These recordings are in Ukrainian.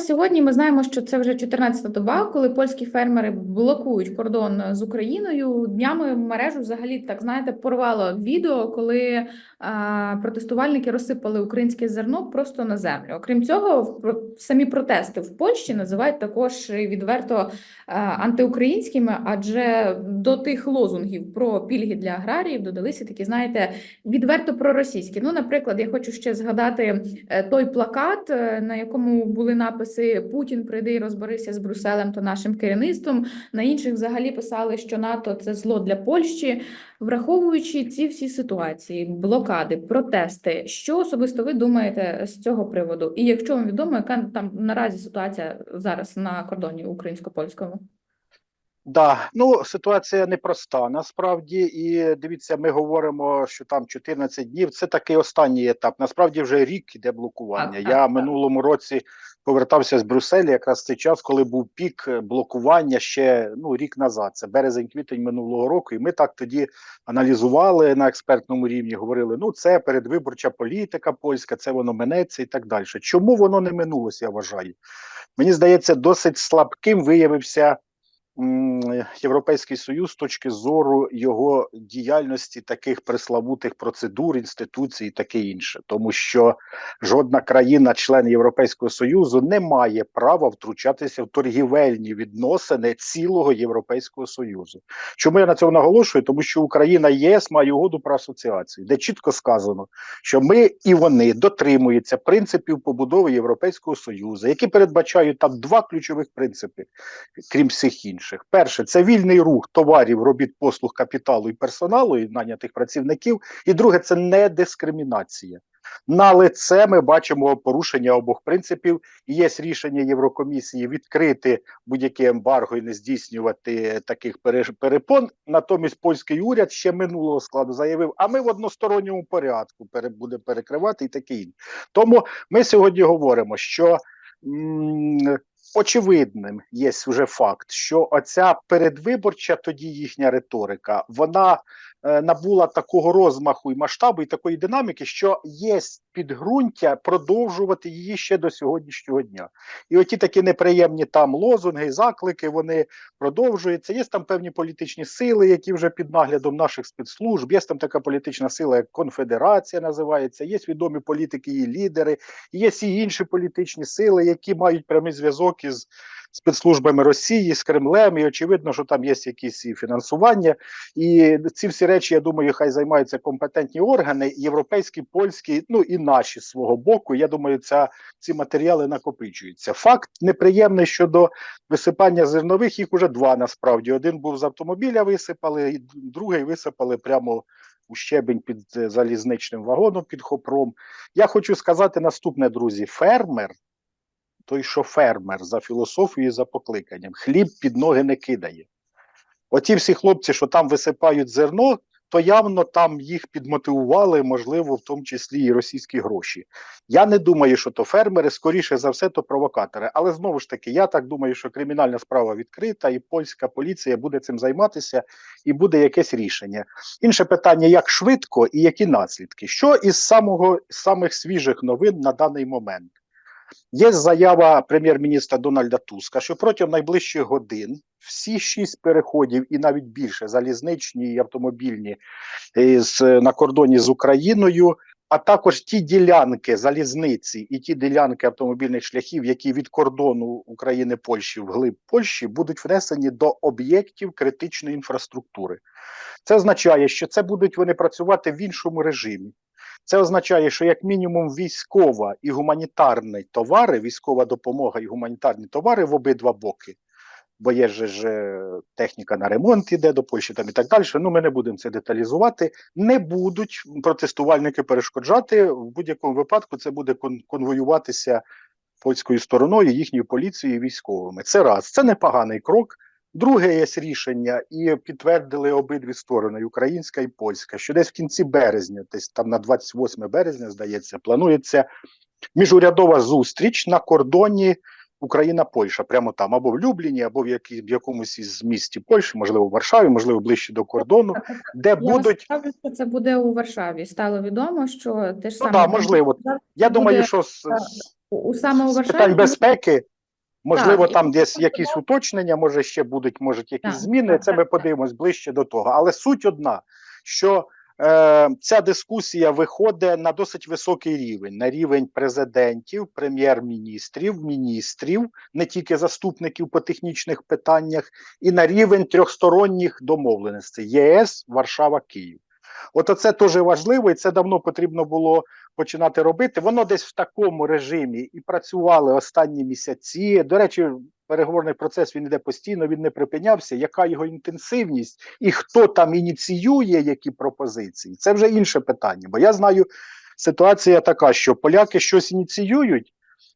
сьогодні ми знаємо, що це вже 14-та доба, коли польські фермери блокують кордон з Україною. Днями мережу взагалі так знаєте порвало відео, коли а, протестувальники розсипали українське зерно просто на землю. Окрім цього, самі протести в Польщі називають також відверто антиукраїнськими, адже до тих лозунгів про пільги для аграріїв додалися такі, знаєте, відверто проросійські. Ну, наприклад, я хочу ще згадати е, той плакат, е, на якому були написи Путін прийди і розберися з Брюсселем та нашим керівництвом. На інших взагалі писали, що НАТО це зло для Польщі. Враховуючи ці всі ситуації, блокади, протести, що особисто ви думаєте з цього приводу? І якщо вам відомо, яка там наразі ситуація зараз на кордоні українсько-польському? Да, ну ситуація непроста насправді, і дивіться, ми говоримо, що там 14 днів. Це такий останній етап. Насправді вже рік іде блокування. Так, так, Я так. минулому році повертався з Брюсселя, якраз в цей час, коли був пік блокування ще ну рік назад. Це березень-квітень минулого року. І ми так тоді аналізували на експертному рівні. Говорили: ну це передвиборча політика польська, це воно минеться і так далі. Чому воно не минулося? Я вважаю. Мені здається, досить слабким виявився. Європейський Союз з точки зору його діяльності таких преславутих процедур, інституцій і таке інше, тому що жодна країна, член Європейського Союзу, не має права втручатися в торгівельні відносини цілого Європейського Союзу. Чому я на цьому наголошую? Тому що Україна ЄС має угоду про асоціацію, де чітко сказано, що ми і вони дотримуються принципів побудови Європейського Союзу, які передбачають там два ключових принципи крім всіх інших. Перше, це вільний рух товарів, робіт, послуг, капіталу і персоналу, і нанятих працівників. І друге, це не дискримінація. На лице ми бачимо порушення обох принципів. Є рішення Єврокомісії відкрити будь-яке ембарго і не здійснювати таких перепон. Натомість польський уряд ще минулого складу заявив, а ми в односторонньому порядку пере, буде перекривати і таке інше. Тому ми сьогодні говоримо, що очевидним є вже факт, що оця передвиборча тоді їхня риторика, вона набула такого розмаху і масштабу, і такої динаміки, що є підґрунтя продовжувати її ще до сьогоднішнього дня. І оті такі неприємні там лозунги, заклики, вони продовжуються. Є там певні політичні сили, які вже під наглядом наших спецслужб, є там така політична сила, як конфедерація називається, є відомі політики і лідери, є всі інші політичні сили, які мають прямий зв'язок із спецслужбами Росії, з Кремлем, і очевидно, що там є якісь і фінансування. І ці всі речі, я думаю, хай займаються компетентні органи, європейські, польські, ну і наші з свого боку. Я думаю, ця, ці матеріали накопичуються. Факт неприємний щодо висипання зернових, їх уже два насправді. Один був з автомобіля, висипали, і другий висипали прямо. У щебень під залізничним вагоном під хопром. Я хочу сказати наступне, друзі: фермер, той, що фермер за філософією, за покликанням, хліб під ноги не кидає. Оті всі хлопці, що там висипають зерно, то явно там їх підмотивували, можливо, в тому числі і російські гроші. Я не думаю, що то фермери, скоріше за все, то провокатори. Але знову ж таки, я так думаю, що кримінальна справа відкрита, і польська поліція буде цим займатися, і буде якесь рішення. Інше питання: як швидко і які наслідки? Що із самого самих свіжих новин на даний момент? Є заява прем'єр-міністра Дональда Туска, що протягом найближчих годин всі шість переходів і навіть більше залізничні і автомобільні е, з, на кордоні з Україною, а також ті ділянки залізниці і ті ділянки автомобільних шляхів, які від кордону України Польщі вглиб Польщі будуть внесені до об'єктів критичної інфраструктури. Це означає, що це будуть вони працювати в іншому режимі. Це означає, що як мінімум військова і гуманітарні товари, військова допомога і гуманітарні товари в обидва боки, бо є же ж техніка на ремонт іде до Польщі там і так далі. Ну ми не будемо це деталізувати. Не будуть протестувальники перешкоджати. В будь-якому випадку це буде кон- конвоюватися польською стороною, їхньою поліцією і військовими. Це раз, це непоганий крок. Друге є рішення, і підтвердили обидві сторони, і українська і польська, що десь в кінці березня, десь там на 28 березня, здається, планується міжурядова зустріч на кордоні Україна-Польща, прямо там, або в Любліні, або в, які, в якомусь із місті Польщі, можливо, в Варшаві, можливо, ближче до кордону, де Я будуть. ставлю, що це буде у Варшаві. Стало відомо, що те ж Ну саме да, можливо. Я буде- думаю, що з, У, у саме у З питань безпеки, можливо, Так, там десь якісь уточнення, може ще будуть, можуть якісь Так, зміни. так, Це так, ми подивимось ближче до того. Але суть одна, що е, ця дискусія виходить на досить високий рівень, на рівень президентів, прем'єр-міністрів, міністрів, не тільки заступників по технічних питаннях, і на рівень трьохсторонніх домовленостей ЄС, Варшава, Київ. От оце теж важливо, і це давно потрібно було починати робити. Воно десь в такому режимі і працювали останні місяці. До речі, переговорний процес він йде постійно, він не припинявся. Яка його інтенсивність і хто там ініціює які пропозиції? Це вже інше питання. Бо я знаю, ситуація така, що поляки щось ініціюють.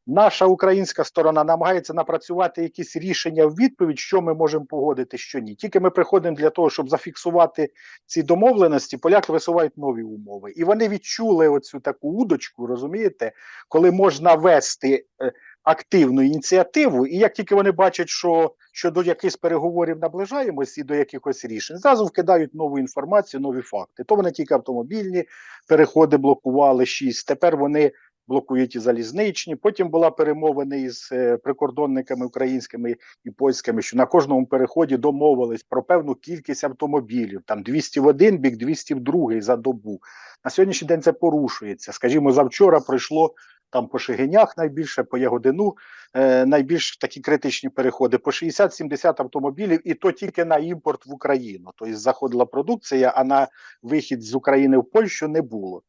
Наша українська сторона намагається напрацювати якісь рішення в відповідь, що ми можемо погодити, що ні. Тільки ми приходимо для того, щоб зафіксувати ці домовленості, поляки висувають нові умови. І вони відчули оцю таку удочку, розумієте, коли можна вести е, активну ініціативу, і як тільки вони бачать, що, що до якихось переговорів наближаємось і до якихось рішень, зразу вкидають нову інформацію, нові факти. То вони тільки автомобільні переходи блокували шість. Тепер вони блокують і залізничні. Потім була перемовина із е, прикордонниками українськими і польськими, що на кожному переході домовились про певну кількість автомобілів, там 200 в один бік, 200 в другий за добу. На сьогоднішній день це порушується. Скажімо, завчора пройшло там по Шегинях найбільше, по Ягодину е, найбільш такі критичні переходи по 60-70 автомобілів, і то тільки на імпорт в Україну. Тобто заходила продукція, а на вихід з України в Польщу не було.